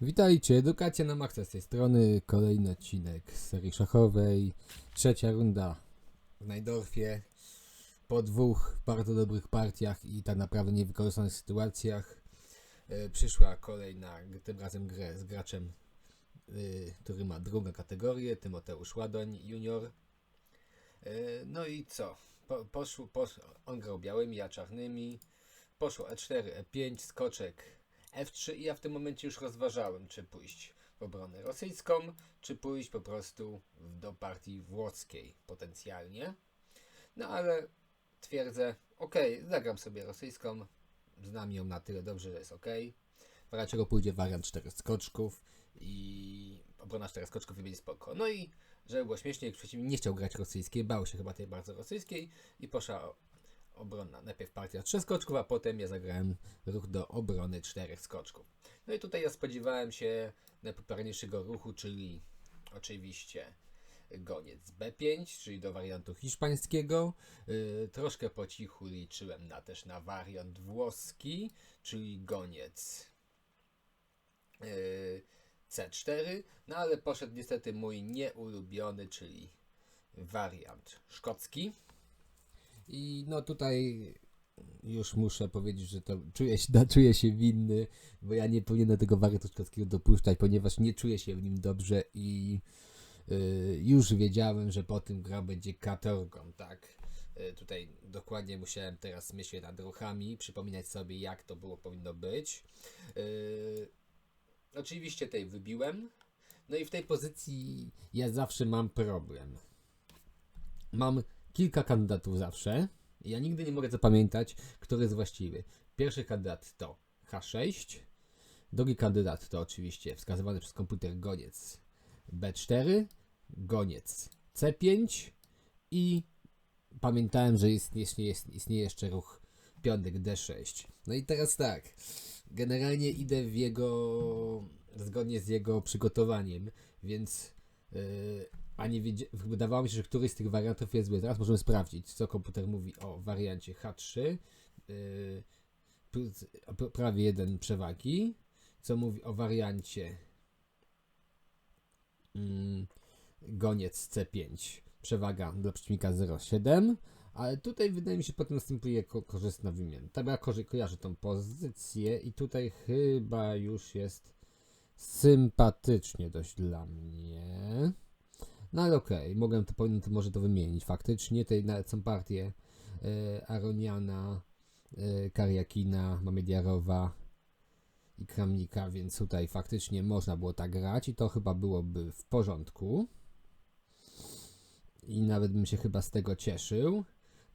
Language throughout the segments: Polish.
Witajcie, Edukacja na Maxa z tej strony, kolejny odcinek z serii szachowej, trzecia runda w Najdorfie, po dwóch bardzo dobrych partiach i tak naprawdę niewykorzystanych sytuacjach e, przyszła kolej na g- tym razem grę z graczem, y, który ma drugą kategorię, Tymoteusz Ładoń junior. E, no i co? Po, poszło, posz, on grał białymi, ja czarnymi, poszło E E4, E5, skoczek F3 i ja w tym momencie już rozważałem, czy pójść w obronę rosyjską, czy pójść po prostu do partii włoskiej potencjalnie. No ale twierdzę, ok, zagram sobie rosyjską, znam ją na tyle dobrze, że jest ok. W razie czego pójdzie wariant 4 skoczków i obrona 4 skoczków i będzie spoko. No i żeby było śmieszniej, przeciwnik nie chciał grać rosyjskiej, bał się chyba tej bardzo rosyjskiej i poszła o- obrona. Najpierw partia 3 skoczków, a potem ja zagrałem ruch do obrony 4 skoczków. No i tutaj ja spodziewałem się najpopularniejszego ruchu, czyli oczywiście goniec B5, czyli do wariantu hiszpańskiego. Yy, troszkę po cichu liczyłem na, też na wariant włoski, czyli goniec yy, C4, no ale poszedł niestety mój nieulubiony, czyli wariant szkocki. I no tutaj już muszę powiedzieć, że to czuję się, da, czuję się winny, bo ja nie powinienem tego wariantu szkockiego dopuszczać, ponieważ nie czuję się w nim dobrze i y, już wiedziałem, że po tym gra będzie katorgą, tak? Y, tutaj dokładnie musiałem teraz myśleć nad ruchami, przypominać sobie jak to było powinno być. Y, oczywiście tej wybiłem, no i w tej pozycji ja zawsze mam problem. Mam kilka kandydatów zawsze. Ja nigdy nie mogę zapamiętać, który jest właściwy. Pierwszy kandydat to H6. Drugi kandydat to oczywiście wskazywany przez komputer goniec B4, goniec C5 i pamiętałem, że istnieje, istnieje jeszcze ruch piątek D6. No i teraz tak. Generalnie idę w jego. zgodnie z jego przygotowaniem, więc. Yy, a nie wiedzie, wydawało mi się, że któryś z tych wariantów jest zły. Teraz możemy sprawdzić, co komputer mówi o wariancie H3. Yy, prawie jeden przewagi. Co mówi o wariancie mm, goniec C5. Przewaga dla przeciwnika 0,7. Ale tutaj wydaje mi się potem następuje ko- korzystna wymiana. Tak ja ko- kojarzę tą pozycję i tutaj chyba już jest sympatycznie dość dla mnie. No ale okej, mogłem to, powinien to może to wymienić. Faktycznie nawet są partie e, Aroniana, e, Kariakina, Mamediarowa i Kramnika, więc tutaj faktycznie można było tak grać i to chyba byłoby w porządku. I nawet bym się chyba z tego cieszył.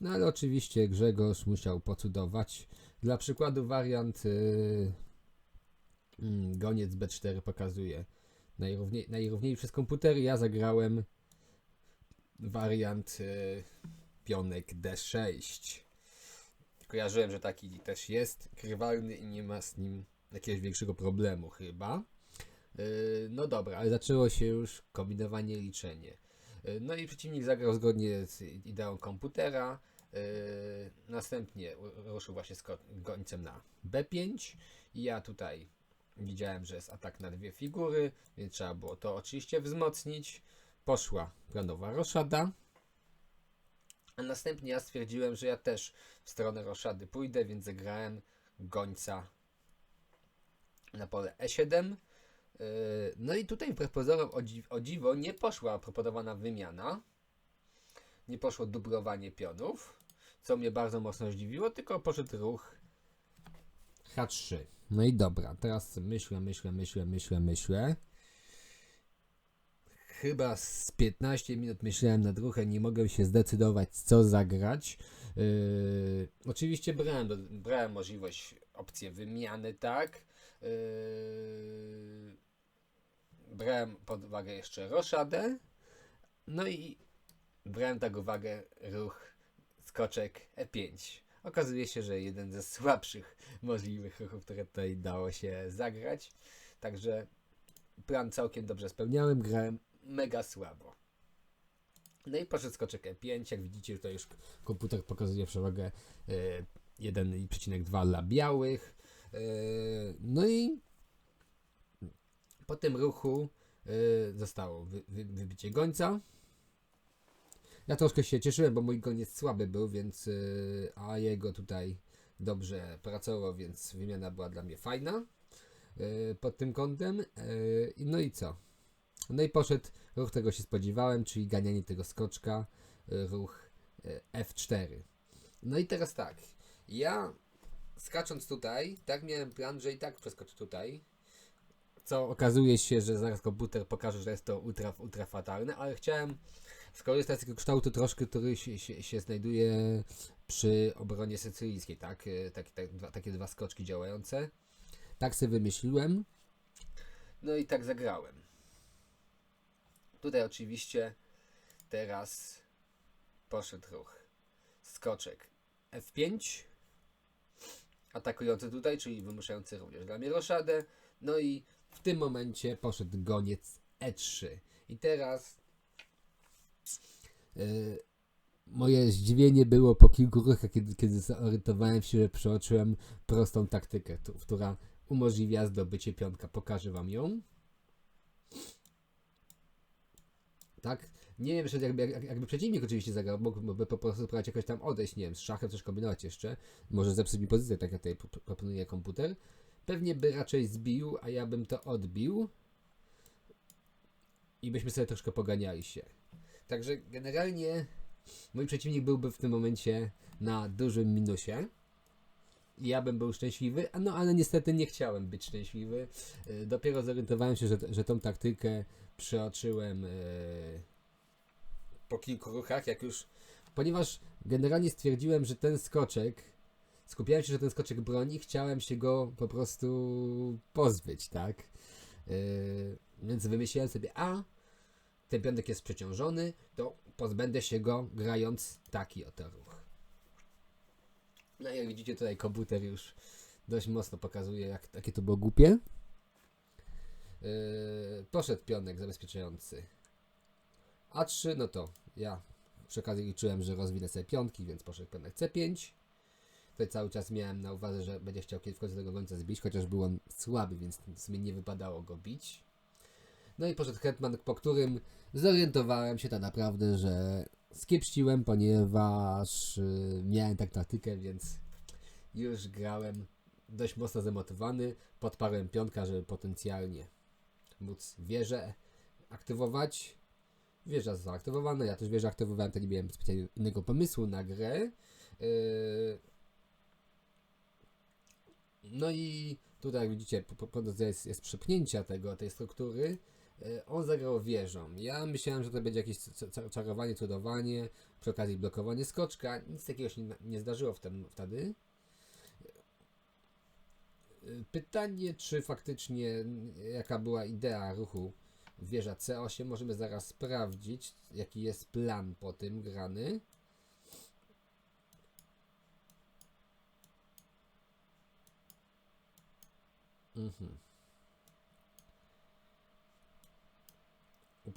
No ale oczywiście Grzegorz musiał pocudować. Dla przykładu wariant yy, goniec B4 pokazuje najrówniej, najrówniej przez komputer. Ja zagrałem wariant yy, pionek D6. Kojarzyłem, że taki też jest krywalny i nie ma z nim jakiegoś większego problemu chyba. Yy, no dobra, ale zaczęło się już kombinowanie, liczenie. Yy, No i przeciwnik zagrał zgodnie z ideą komputera. Yy, następnie ruszył właśnie z gońcem na B5 i ja tutaj widziałem, że jest atak na dwie figury, więc trzeba było to oczywiście wzmocnić. Poszła planowa roszada. A następnie ja stwierdziłem, że ja też w stronę roszady pójdę, więc zagrałem gońca na pole E7. Yy, No i tutaj wbrew pozorom o, dziw, o dziwo nie poszła proponowana wymiana. Nie poszło dublowanie pionów, co mnie bardzo mocno zdziwiło, tylko poszedł ruch H3. No i dobra, teraz myślę, myślę, myślę, myślę, myślę. Chyba z 15 minut myślałem nad ruchem, nie mogę się zdecydować, co zagrać. Yy, oczywiście brałem, brałem możliwość, opcję wymiany, tak. Yy, brałem pod uwagę jeszcze roszadę. No i brałem tak uwagę ruch skoczek E5. Okazuje się, że jeden ze słabszych możliwych ruchów, które tutaj dało się zagrać. Także plan całkiem dobrze spełniałem, grałem mega słabo. No i poszedł skoczek E5, jak widzicie tutaj już komputer pokazuje przewagę e, 1,2 dla białych. E, no i Po tym ruchu y, zostało wy, wybicie gońca. Ja troszkę się cieszyłem, bo mój goniec słaby był, więc y, a jego tutaj dobrze pracował, więc wymiana była dla mnie fajna y, pod tym kątem. Y, no i co? No i poszedł ruch, tego się spodziewałem, czyli ganianie tego skoczka, ruch y, F4. No i teraz tak, ja skacząc tutaj, tak miałem plan, że i tak przeskoczę tutaj, co okazuje się, że zaraz komputer pokaże, że jest to ultra, ultra fatalne, ale chciałem skorzystać z tego kształtu troszkę, który się, się, się znajduje przy obronie sycylijskiej, tak? E, Taki, tak dwa, takie dwa skoczki działające. Tak sobie wymyśliłem. No i tak zagrałem. Tutaj oczywiście teraz poszedł ruch. Skoczek F5. Atakujący tutaj, czyli wymuszający również dla mnie roszadę. No i w tym momencie poszedł goniec E3. I teraz moje zdziwienie było po kilku ruchach, kiedy, kiedy zorientowałem się, że przeoczyłem prostą taktykę, która umożliwia zdobycie pionka. Pokażę wam ją. Tak? Nie wiem, że jakby, jak- jakby przeciwnik oczywiście zagrał, mógłby po prostu spróbować jakoś tam odejść, nie wiem, z szachem coś kombinować jeszcze. Może zepsuć mi pozycję, tak jak tutaj pro- proponuje komputer. Pewnie by raczej zbił, a ja bym to odbił. I byśmy sobie troszkę poganiali się. Także generalnie mój przeciwnik byłby w tym momencie na dużym minusie. Ja bym był szczęśliwy, no ale niestety nie chciałem być szczęśliwy. Yy, Dopiero zorientowałem się, że, że tą taktykę przeoczyłem yy, po kilku ruchach, jak już. Ponieważ generalnie stwierdziłem, że ten skoczek. Skupiałem się, że ten skoczek broni, chciałem się go po prostu pozbyć, tak? Yy, więc wymyśliłem sobie, a ten pionek jest przeciążony, to pozbędę się go grając taki oto ruch. No jak widzicie tutaj komputer już dość mocno pokazuje, jak, jakie to było głupie. Yy, poszedł pionek zabezpieczający A3, no to ja przy okazji liczyłem, że rozwinę sobie pionki, więc poszedł pionek C5. Tutaj cały czas miałem na uwadze, że będzie chciał kiedyś w końcu tego gońca zbić, chociaż był on słaby, więc w sumie nie wypadało go bić. No i poszedł hetman, po którym zorientowałem się tak naprawdę, że skiepściłem, ponieważ yy, miałem tak taktykę, więc już grałem dość mocno zemotywowany. Podparłem piątka, żeby potencjalnie móc wieżę aktywować. Wieża została aktywowana, ja też wieżę aktywowałem, to nie miałem specjalnie innego pomysłu na grę. Yy, No i tutaj jak widzicie, po, po, jest, jest przepchnięcia tego, tej struktury. Yy, On zagrał wieżą. Ja myślałem, że to będzie jakieś czarowanie, cudowanie, przy okazji blokowanie skoczka. Nic takiego się nie, zdarzyło wtedy. Yy, Pytanie, czy faktycznie jaka była idea ruchu wieża C8, możemy zaraz sprawdzić, jaki jest plan po tym grany. Mhm.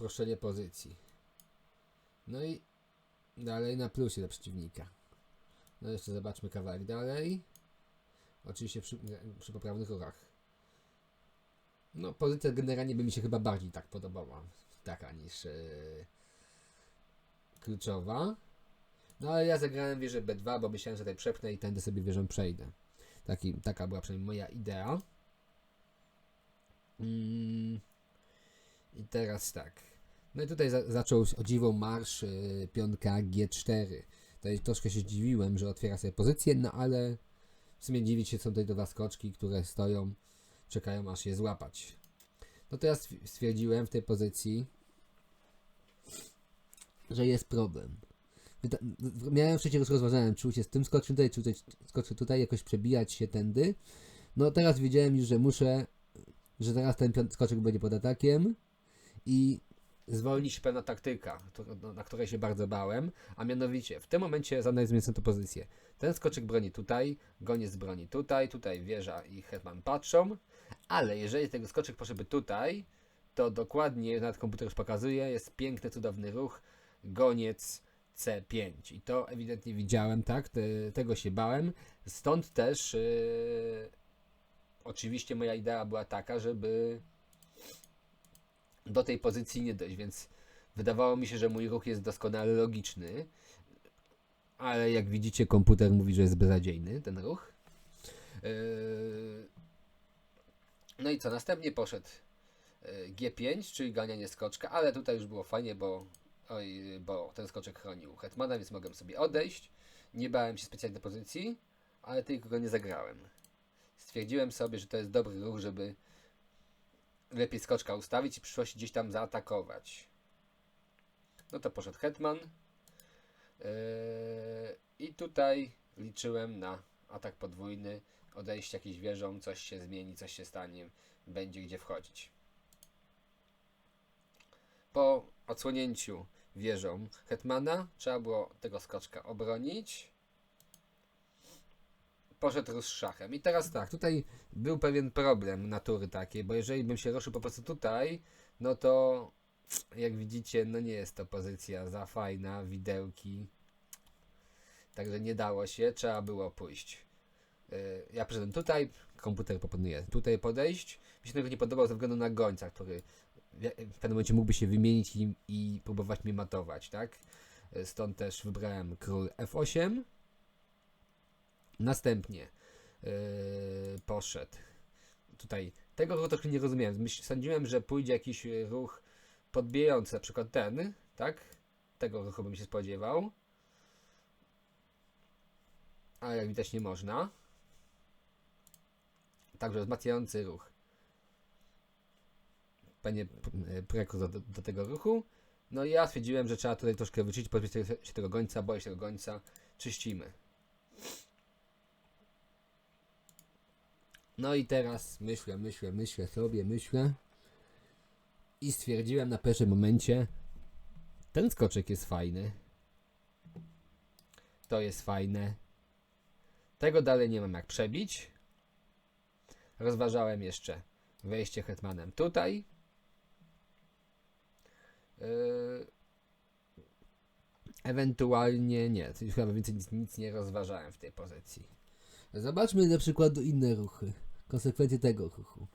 Uproszczenie pozycji. No i dalej na plusie dla przeciwnika. No jeszcze zobaczmy kawałek dalej. Oczywiście przy, przy poprawnych ruchach. No, pozycja generalnie by mi się chyba bardziej tak podobała. Taka niż e, kluczowa. No ale ja zagrałem wieżę B2, bo myślałem, że tutaj przepnę i tędy sobie wieżą przejdę. Taki, taka była przynajmniej moja idea. Mm. I teraz tak. No i tutaj za, zaczął o dziwo marsz y, pionka G4. Tutaj troszkę się dziwiłem, że otwiera sobie pozycję, no ale w sumie dziwić się są tutaj dwa skoczki, które stoją, czekają aż je złapać. No to ja stwi- stwierdziłem w tej pozycji, że jest problem. W- Miałem przecież już rozważałem, czy się z tym skoczy tutaj, czy skoczy tutaj, jakoś przebijać się tędy. No teraz wiedziałem już, że muszę, że teraz ten skoczek będzie pod atakiem i zwolni się pewna taktyka, no, na której się bardzo bałem, a mianowicie w tym momencie zanalizujemy sobie tę pozycję. Ten skoczek broni tutaj, goniec broni tutaj, tutaj wieża i hetman patrzą, ale jeżeli ten skoczek poszedłby tutaj, to dokładnie, nawet komputer już pokazuje, jest piękny, cudowny ruch, goniec C5. I to ewidentnie widziałem, tak? Te, tego się bałem. Stąd też yy, oczywiście moja idea była taka, żeby do tej pozycji nie dojść, więc wydawało mi się, że mój ruch jest doskonale logiczny, ale jak widzicie komputer mówi, że jest beznadziejny ten ruch. Yy, No i co, następnie poszedł yy, G5, czyli ganianie skoczka, ale tutaj już było fajnie, bo, oj, bo ten skoczek chronił hetmana, więc mogłem sobie odejść. Nie bałem się specjalnie pozycji, ale tylko go nie zagrałem. Stwierdziłem sobie, że to jest dobry ruch, żeby lepiej skoczka ustawić i w przyszłości gdzieś tam zaatakować. No to poszedł hetman. Yy, I tutaj liczyłem na atak podwójny, odejście jakieś wieżą, coś się zmieni, coś się stanie, będzie gdzie wchodzić. Po odsłonięciu wieżą hetmana trzeba było tego skoczka obronić. Poszedł rusz szachem. I teraz tak, tutaj był pewien problem natury takiej, bo jeżeli bym się ruszył po prostu tutaj, no to jak widzicie, no nie jest to pozycja za fajna, widełki. Także nie dało się, trzeba było pójść. Yy, Ja przyszedłem tutaj, komputer proponuje tutaj podejść. Mi się tego nie podobało ze względu na gońca, który w pewnym momencie mógłby się wymienić i, i próbować mnie matować, tak? Yy, Stąd też wybrałem król F8. Następnie yy, poszedł tutaj. Tego troszkę nie rozumiałem. Myśl, sądziłem, że pójdzie jakiś yy, ruch podbijający, na przykład ten, tak? Tego ruchu bym się spodziewał. Ale jak widać nie można. Także wzmacniający ruch. Panie prekursor do, do tego ruchu. No i ja stwierdziłem, że trzeba tutaj troszkę wyczyścić, pozbyć się tego gońca, boję się tego gońca. Czyścimy. No i teraz myślę, myślę, myślę sobie, myślę. I stwierdziłem na pierwszym momencie, ten skoczek jest fajny. To jest fajne. Tego dalej nie mam jak przebić. Rozważałem jeszcze wejście hetmanem tutaj. Yy, ewentualnie nie. Już chyba więcej nic, nic nie rozważałem w tej pozycji. Zobaczmy na przykład inne ruchy. Konsekwencje tego ruchu.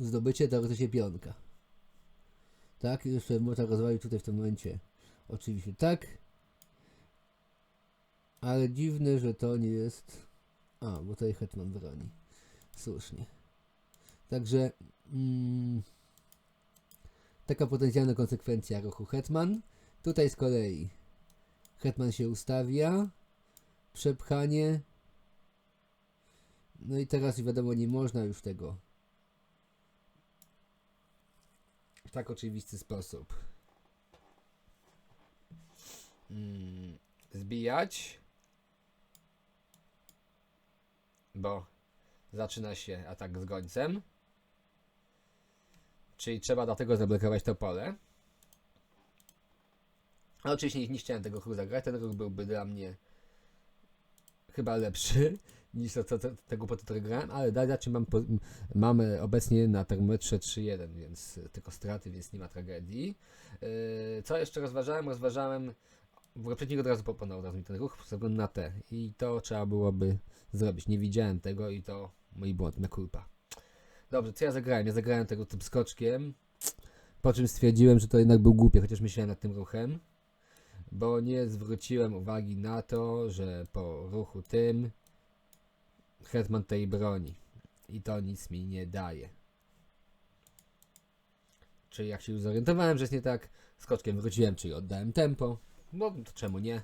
Zdobycie teoretycznie pionka. Tak, jeszcze można rozwalić tutaj w tym momencie. Oczywiście tak. Ale dziwne, że to nie jest. A, bo tutaj hetman broni. Słusznie. Także mm, taka potencjalna konsekwencja ruchu hetman. Tutaj z kolei hetman się ustawia. Przepchanie. No i teraz wiadomo, nie można już tego w tak oczywisty sposób mm, zbijać, bo zaczyna się atak z gońcem. Czyli trzeba dlatego zablokować to pole. A oczywiście nie, chciałem tego ruchu zagrać. Ten ruch byłby dla mnie chyba lepszy niż to, to, tego po który grałem, ale dalej czy mam, po, mamy obecnie na termometrze 3.1, więc tylko straty, więc nie ma tragedii. Yy, co jeszcze rozważałem? Rozważałem, w przeciwnik od razu proponował od razu mi ten ruch ze względu na te i to trzeba byłoby zrobić. Nie widziałem tego i to mój błąd, na kulpa. Dobrze, co ja zagrałem? Ja zagrałem tego tym skoczkiem, po czym stwierdziłem, że to jednak był głupie, chociaż myślałem nad tym ruchem, bo nie zwróciłem uwagi na to, że po ruchu tym Hetman tej broni i to nic mi nie daje. Czyli jak się już zorientowałem, że jest nie tak, skoczkiem wróciłem, czyli oddałem tempo, bo to czemu nie?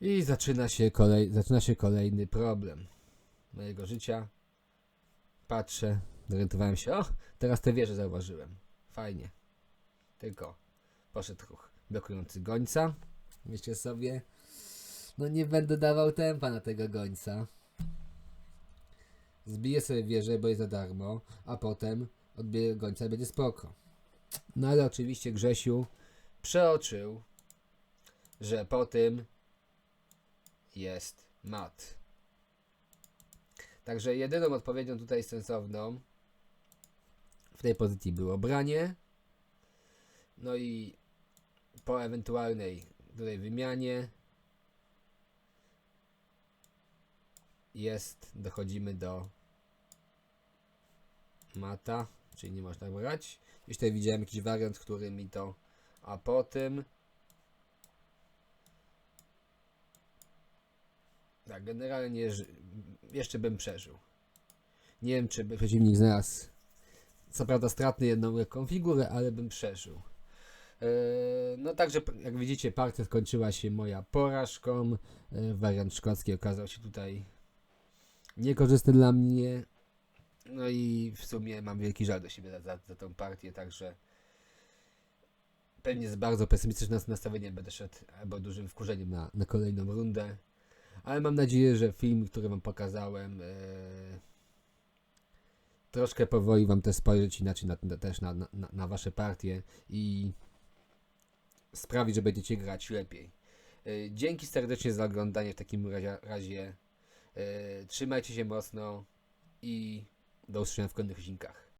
I zaczyna się, kolej, zaczyna się kolejny problem mojego życia. Patrzę, zorientowałem się, o, teraz te wieże zauważyłem. Fajnie. Tylko poszedł blokujący gońca. Myślę sobie, no nie będę dawał tempa na tego gońca. Zbiję sobie wieżę, bo jest za darmo, a potem odbiję gońca będzie spoko. No ale oczywiście Grzesiu przeoczył, że po tym jest mat. Także jedyną odpowiedzią tutaj sensowną w tej pozycji było branie. No i po ewentualnej tutaj wymianie jest, dochodzimy do mata, czyli nie można brać. Już tutaj widziałem jakiś wariant, który mi to, a potem tak, generalnie jeszcze bym przeżył. Nie wiem, czy by przeciwnik znalazł co prawda stratny jedną konfigurę, ale bym przeżył. Eee, No także, jak widzicie, partia skończyła się moja porażką. Eee, Wariant szkocki okazał się tutaj niekorzystny dla mnie. No i w sumie mam wielki żal do siebie za, za, za tą partię, także pewnie z bardzo pesymistycznym nastawieniem będę szedł albo dużym wkurzeniem na, na kolejną rundę. Ale mam nadzieję, że film, który wam pokazałem, eee, troszkę powoli wam też spojrzeć inaczej na, na, też na, na, na wasze partie i sprawi, że będziecie grać lepiej. Yy, Dzięki serdecznie za oglądanie w takim razie. razie. Yy, Trzymajcie się mocno i do usłyszenia w kolejnych odcinkach.